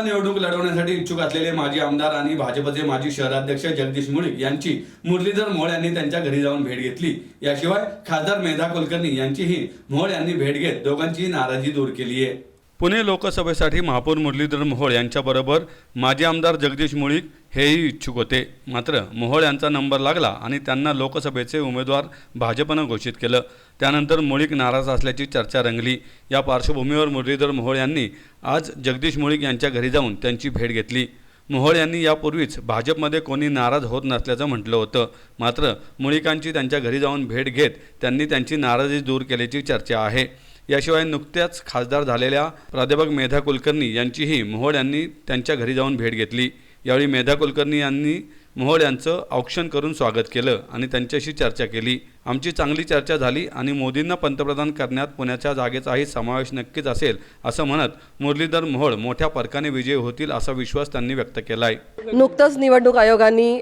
निवडणूक लढवण्यासाठी इच्छुक असलेले माजी आमदार आणि भाजपचे माजी शहराध्यक्ष जगदीश मुळीक यांची मुरलीधर मोहोळ यांनी त्यांच्या घरी जाऊन भेट घेतली. याशिवाय खासदार मेधा कुलकर्णी यांचीही मोहोळ यांनी भेट घेत दोघांचीही नाराजी दूर केली आहे पुणे लोकसभेसाठी महापौर मुरलीधर मोहोळ यांच्याबरोबर माजी आमदार जगदीश मुळीक हेही इच्छुक होते. मात्र मोहोळ यांचा नंबर लागला आणि त्यांना लोकसभेचे उमेदवार भाजपनं घोषित केलं. त्यानंतर मुळीक नाराज असल्याची चर्चा रंगली. या पार्श्वभूमीवर मुरलीधर मोहोळ यांनी आज जगदीश मुळीक यांच्या घरी जाऊन त्यांची भेट घेतली. मोहोळ यांनी यापूर्वीच भाजपमध्ये कोणी नाराज होत नसल्याचं म्हटलं होतं. मात्र मुळीकांची त्यांच्या घरी जाऊन भेट घेत त्यांनी त्यांची नाराजी दूर केल्याची चर्चा आहे. याशिवाय नुकत्याच खासदार झालेल्या प्राध्यापक मेधा कुलकर्णी यांचीही मोहोळ यांनी त्यांच्या घरी जाऊन भेट घेतली. यावेळी मेधा कुलकर्णी यांनी मोहोळ यांचं औक्षण करून स्वागत केलं आणि त्यांच्याशी चर्चा केली. आमची चांगली चर्चा झाली आणि मोदींना पंतप्रधान करण्यात पुण्याच्या जागेचाही समावेश नक्कीच असेल असं म्हणत मुरलीधर मोहोळ मोठ्या फरकाने विजयी होतील असा विश्वास त्यांनी व्यक्त केला आहे नुकतंच निवडणूक आयोगाने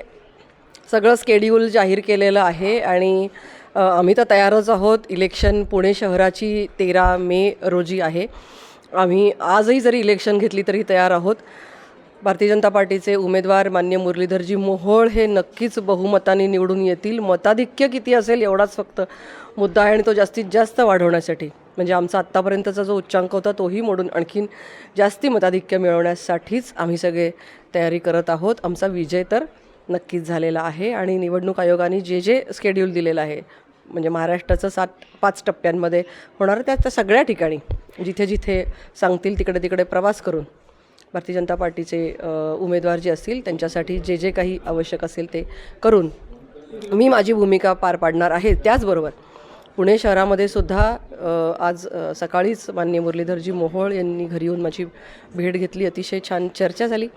सगळं स्केड्यूल जाहीर केलेलं आहे आणि आम्ही तर तयारच आहोत. इलेक्शन पुणे शहराची तेरा मे रोजी आहे. आम्ही आजही जरी इलेक्शन घेतली तरी तयार आहोत. भारतीय जनता पार्टीचे उमेदवार मान्य मुरलीधरजी मोहोळ हे नक्कीच बहुमताने निवडून येतील. मताधिक्य किती असेल एवढाच फक्त मुद्दा आहे आणि तो जास्तीत जास्त वाढवण्यासाठी. म्हणजे आमचा आत्तापर्यंतचा जो उच्चांक होता तोही मोडून आणखीन जास्ती मताधिक्य मिळवण्यासाठीच आम्ही सगळे तयारी करत आहोत. आमचा विजय तर नक्कीच झालेला आहे आणि निवडणूक आयोगाने जे जे स्केड्यूल दिलेलं आहे म्हणजे महाराष्ट्राचं सात पाच टप्प्यांमध्ये होणार त्या त्या सगळ्या ठिकाणी जिथे जिथे सांगतील तिकडे तिकडे प्रवास करून भारतीय जनता पार्टीचे उमेदवार जे असतील त्यांच्यासाठी जे जे काही आवश्यक असेल ते करून मी माझी भूमिका पार पाडणार आहे. त्याचबरोबर पुणे शहरामध्ये सुद्धा आज सकाळीच मान्य मुरलीधरजी मोहोळ यांनी घरी येऊन माझी भेट घेतली. अतिशय छान चर्चा झाली.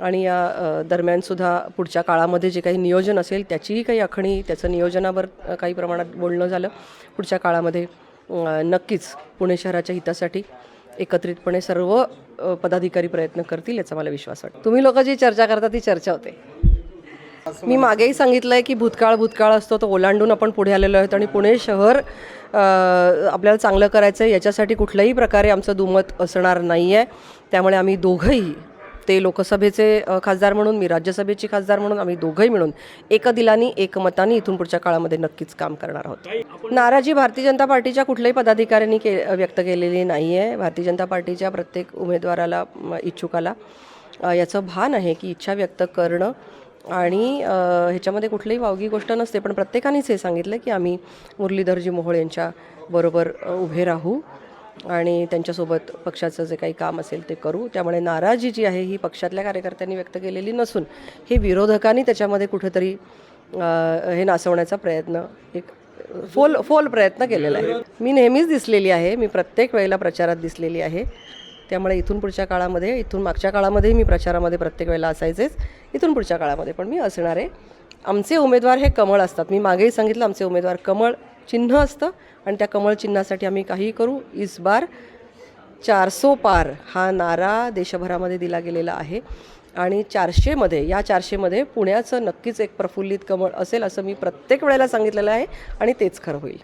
आणि या दरम्यानसुद्धा पुढच्या काळामध्ये जे काही नियोजन असेल त्याचीही काही आखणी त्याचं नियोजनावर काही प्रमाणात बोलणं झालं पुढच्या काळामध्ये नक्कीच पुणे शहराच्या हितासाठी एकत्रितपणे सर्व पदाधिकारी प्रयत्न करतील याचा मला विश्वास वाटतो. तुम्ही लोक जी चर्चा करता ती चर्चा होते. मी मागेही सांगितलं आहे की भूतकाळ भूतकाळ असतो तो ओलांडून आपण पुढे आलेलो आहोत आणि पुणे शहर आपल्याला चांगलं करायचं आहे याच्यासाठी कुठल्याही प्रकारे आमचं दुमत असणार नाही आहे त्यामुळे आम्ही दोघंही ते लोकसभेचे खासदार म्हणून मी राज्यसभेची खासदार म्हणून आम्ही दोघंही मिळून एकदिलानी एकमतानी इथून पुढच्या काळामध्ये नक्कीच काम करणार आहोत. नाराजी भारतीय जनता पार्टीच्या कुठल्याही पदाधिकाऱ्यांनी के व्यक्त केलेली नाही आहे भारतीय जनता पार्टीच्या प्रत्येक उमेदवाराला इच्छुकाला याचं भान आहे की इच्छा व्यक्त करणं आणि ह्याच्यामध्ये कुठलीही वावगी गोष्ट नसते. पण प्रत्येकानेच हे सांगितलं की आम्ही मुरलीधरजी मोहोळ यांच्या बरोबर उभे राहू. आणि त्यांच्यासोबत पक्षाचं जे काही काम असेल ते करू. त्यामुळे नाराजी जी आहे ही पक्षातल्या कार्यकर्त्यांनी व्यक्त केलेली नसून हे विरोधकांनी त्याच्यामध्ये कुठेतरी हे नासवण्याचा प्रयत्न एक फोल फोल प्रयत्न केलेला आहे. मी नेहमीच दिसलेली आहे मी प्रत्येक वेळेला प्रचारात दिसलेली आहे. त्यामुळे इथून पुढच्या काळामध्ये इथून मागच्या काळामध्येही मी प्रचारामध्ये प्रत्येक वेळेला असायचेच. इथून पुढच्या काळामध्ये पण मी असणार आहे. आमचे उमेदवार हे कमळ असतात. मी मागेही सांगितलं आमचे उमेदवार कमळ चिन्ह असतं आणि त्या कमळ चिन्हासाठी आम्ही काही करू. इस बार चारसो पार हा नारा देशभरामध्ये दिला गेलेला आहे. आणि चारशेमध्ये या चारशेमध्ये पुण्याचं नक्कीच एक प्रफुल्लित कमळ असेल असं मी प्रत्येक वेळेला सांगितलेलं आहे आणि तेच खरं होईल.